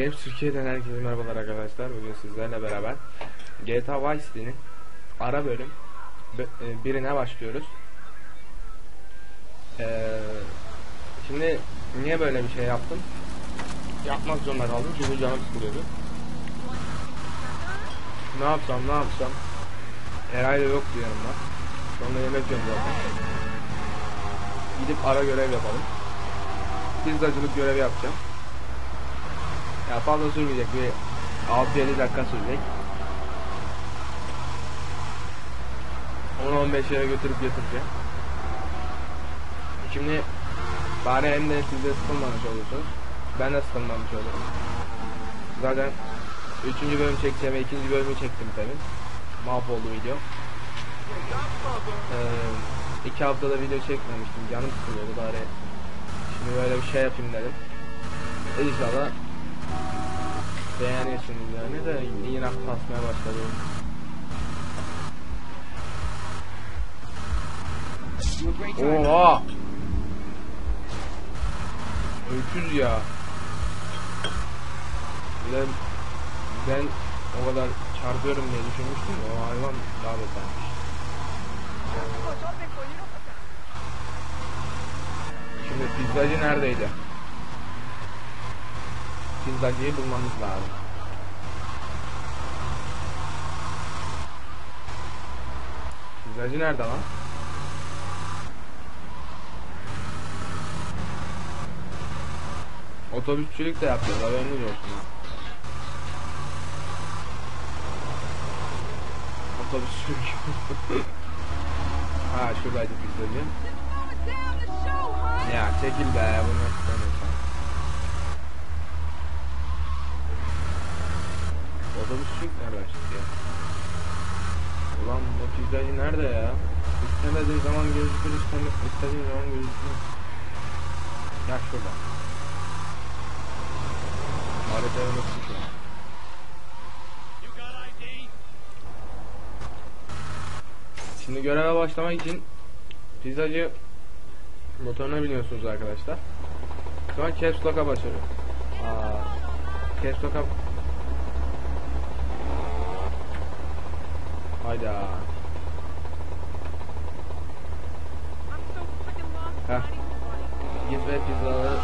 Games Türkiye'den herkese merhabalar arkadaşlar. Bugün sizlerle beraber GTA Vice City'nin ara bölüm bö- e, birine başlıyoruz. Ee, şimdi niye böyle bir şey yaptım? Yapmak zorunda kaldım çünkü canım sıkılıyordu. Ne yapsam ne yapsam Eray da yoktu yanımda. Sonra yemek yiyorum. Gidip ara görev yapalım. Pizzacılık görevi yapacağım. Ya fazla sürmeyecek bir 6-7 dakika sürecek. 10-15 yere götürüp götüreceğim. Şimdi bari hem de siz de sıkılmamış olursunuz. Ben de sıkılmamış olurum. Zaten 3. bölüm çekeceğim ve 2. bölümü çektim tabi. Mahvoldu video. Ee, iki haftada video çekmemiştim. Canım sıkılıyordu bari. Şimdi böyle bir şey yapayım dedim. İnşallah beğenirsiniz yani de yine kasmaya başladı. Oha! Öküz ya. Ben, ben o kadar çarpıyorum diye düşünmüştüm o hayvan daha betermiş. Şimdi pizzacı neredeydi? Pizzacıyı bulmamız lazım. Pizzacı nerede lan? Otobüsçülük de yapacağız haberiniz olsun. ha. Otobüsçülük. ha şuradaydı pizzacı. Ya çekil be bunu istemiyorsan. Otobüsçülük nereden çıktı ya? Ulan pizzacı nerede ya? İstemediğin zaman gözükür, istediğin zaman gözükmüyor. Ya şurada. Haritayı unuttum şu an. Şimdi göreve başlamak için pizzacı motoruna biniyorsunuz arkadaşlar. Sonra caps lock'a basıyorum. Aa, caps lock'a Hayda. Heh. Git ve pizzaları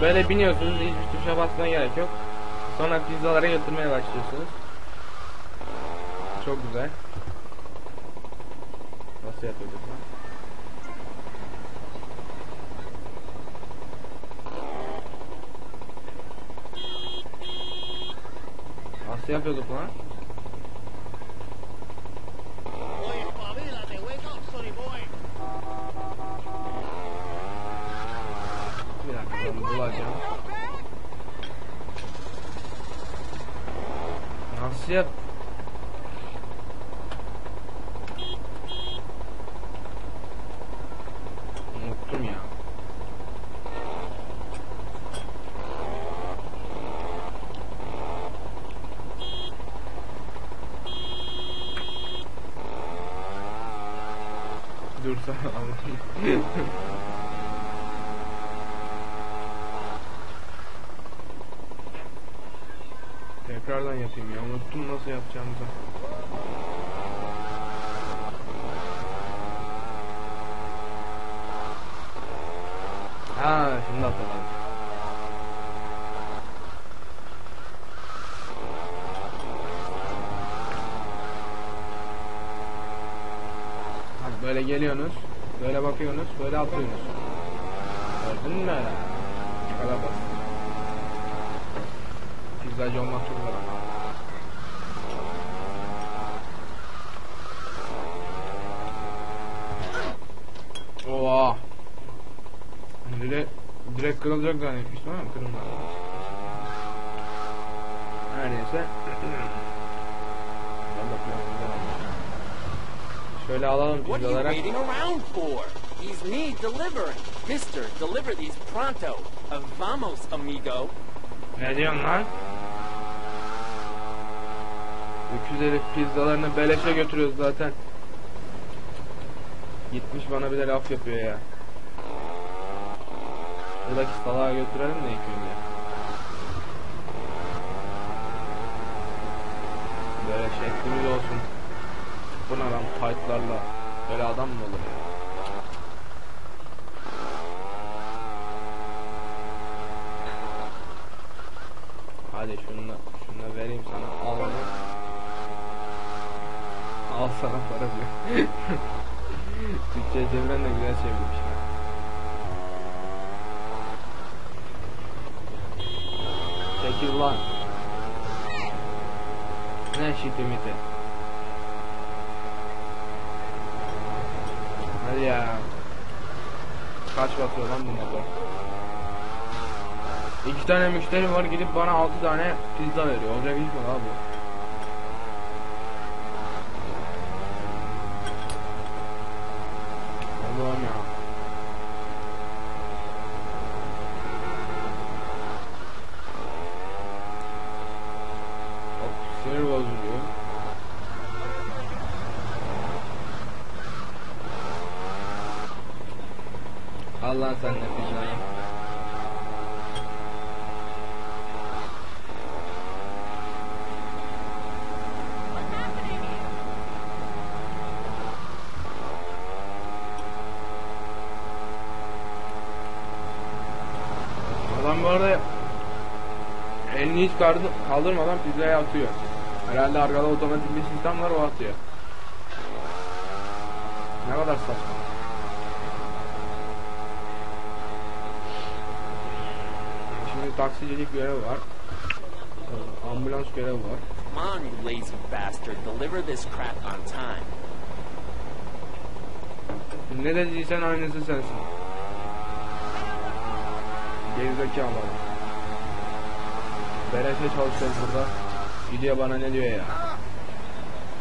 böyle biniyorsunuz hiçbir tuşa basmaya gerek yok. Sonra pizzalara götürmeye başlıyorsunuz. Çok güzel. Nasıl yapıyorduk? Nasıl yapıyorduk lan? Oye, espabilate, wake up, sonny boy. Bir dakika ben bulacağım. Nasıl yap? Unuttum ya. Dur sana anlatayım. Tekrardan yapayım ya. Unuttum nasıl yapacağımızı. Ha, şimdi hatırladım. Bak böyle geliyorsunuz, böyle bakıyorsunuz, böyle atlıyorsunuz. Gördün mü? Ne kadar basit. Pizzacı olmak çok. Oha. Direkt, direkt kırılacak zannetmiştim ama kırılmadı. Her neyse. Ben bakıyorum. Şöyle alalım What are you pizzalara. waiting around for? He's me delivering. Mister, deliver these pronto. Vamos, amigo. Ne diyorsun lan? Öküz herif pizzalarını beleşe götürüyoruz zaten. Gitmiş bana bir de laf yapıyor ya. Buradaki salağa götürelim de ilk önce. Böyle şeklimiz olsun. Bu ne lan fightlarla. Böyle adam mı olur ya? Hadi şunu şunu vereyim sana. Al onu. Al sana para diyor. Türkçe çeviren de güzel çevirmiş. ya. Çekil lan. Ne şitimiti? Hadi ya. Kaç basıyor lan bu motor? İki tane müşteri var gidip bana altı tane pizza veriyor. Olacak iş mi abi? Allah'ım ya. Hop, sinir bozucu. Allah sen de pizzayı. Adam bu elini hiç kaldı- kaldırmadan pizzaya atıyor. Herhalde arkada otomatik bir sistem var o atıyor. Ne kadar saçma. Şimdi taksicilik görevi var. Ee, Ambulans görevi var. Come on, you lazy bastard. Deliver this crap on time. Ne dediysen aynısı sensin. Gerizekalı adam. Bereşe çalışıyoruz burada. Gidiyor bana ne diyor ya.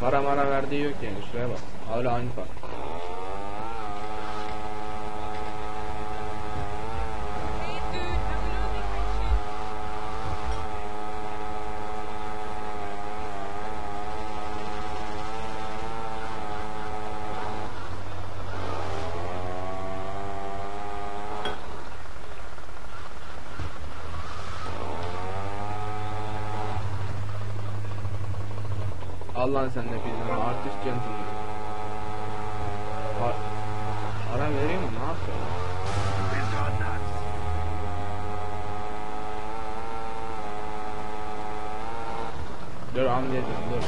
Para mara verdiği yok yani şuraya bak. Hala aynı para. Allah'ın sen pizzanı artist gentleman. Pa para veriyor mu? Ne yapıyor? Dur amcacım dur.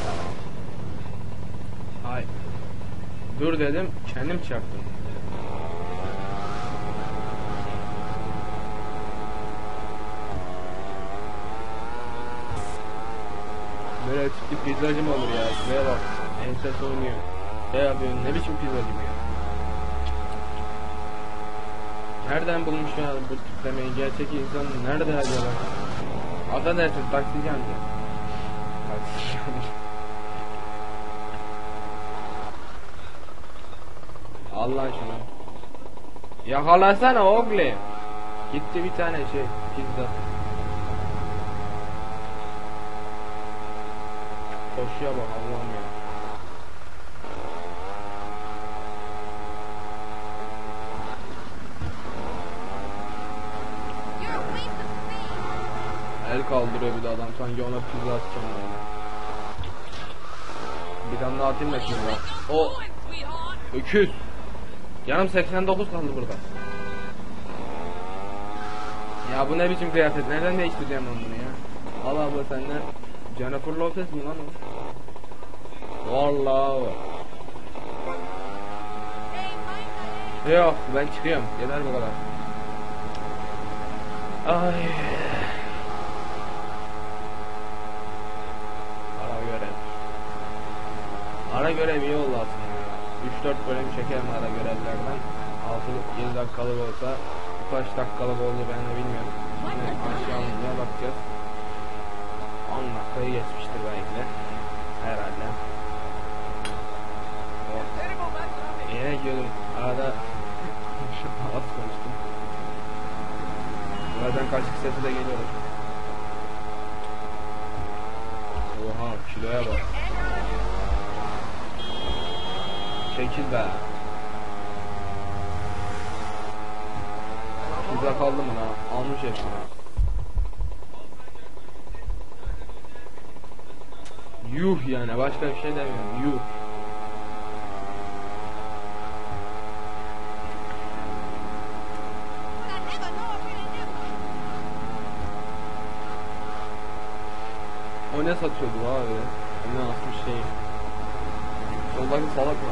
Hay. Dur dedim kendim çarptım. Böyle tipli pizzacı mı olur ya? Şuraya bak. Enses oynuyor. Ne yapıyorsun? Ne biçim pizzacı bu ya? Nereden bulmuş ya bu tiplemeyi? Gerçek insan nerede acaba? Affedersin taksici amca. Taksici amca. Allah şunu. Yakalasana oğlum. Gitti bir tane şey pizza. Koşuya bak Allah'ım ya. El kaldırıyor bir de adam sanki ona pizza atacağım böyle. Bir tane daha atayım da pizza. O öküz. Yanım 89 kaldı burada. Ya bu ne biçim kıyafet? Nereden değiştireceğim ben bunu ya? Al abla senden. Jennifer Lopez mi lan o? Vallahi. Yok ben çıkıyorum. Yeter bu kadar. Ay. Ara görev. Ara görev iyi oldu aslında. 3-4 bölüm çekerim ara görevlerden. 6-7 dakikalık olsa kaç dakikalık oldu ben de bilmiyorum. Şimdi aşağımıza bakacağız. 10 dakikayı geçmiştir belki de. Herhalde. Yine gidiyordum. Arada az konuştum. Zaten kaçık sesi de geliyor. Oha kiloya bak. Çekil be. Pizza kaldı mı lan? Almış hepsini. Yuh yani başka bir şey demiyorum. Yuh. Ne satıyordu abi? Ne asmış şey? Soldaki salak mı?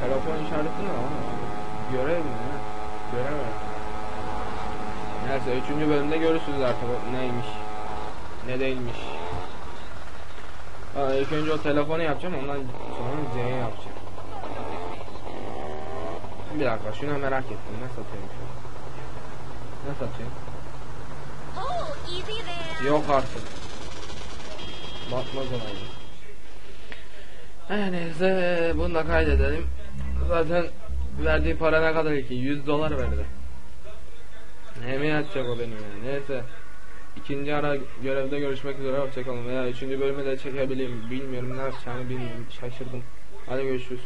Telefon işareti ne lan? Görev mi? ne? Göremedim. Neyse 3. bölümde görürsünüz artık neymiş. Ne değilmiş. Ha, ilk önce o telefonu yapacağım ondan sonra Z'yi yapacağım. Bir dakika şuna merak ettim ne satıyormuş? Ne satıyor? Yok artık. Batmaz olaydı. Neyse bunu da kaydedelim. Zaten verdiği para ne kadar ki? 100 dolar verdi. Ne mi yatacak o benim ya? Neyse. İkinci ara görevde görüşmek üzere hoşçakalın veya üçüncü bölümü de çekebileyim bilmiyorum ne yapacağımı bilmiyorum şaşırdım. Hadi görüşürüz.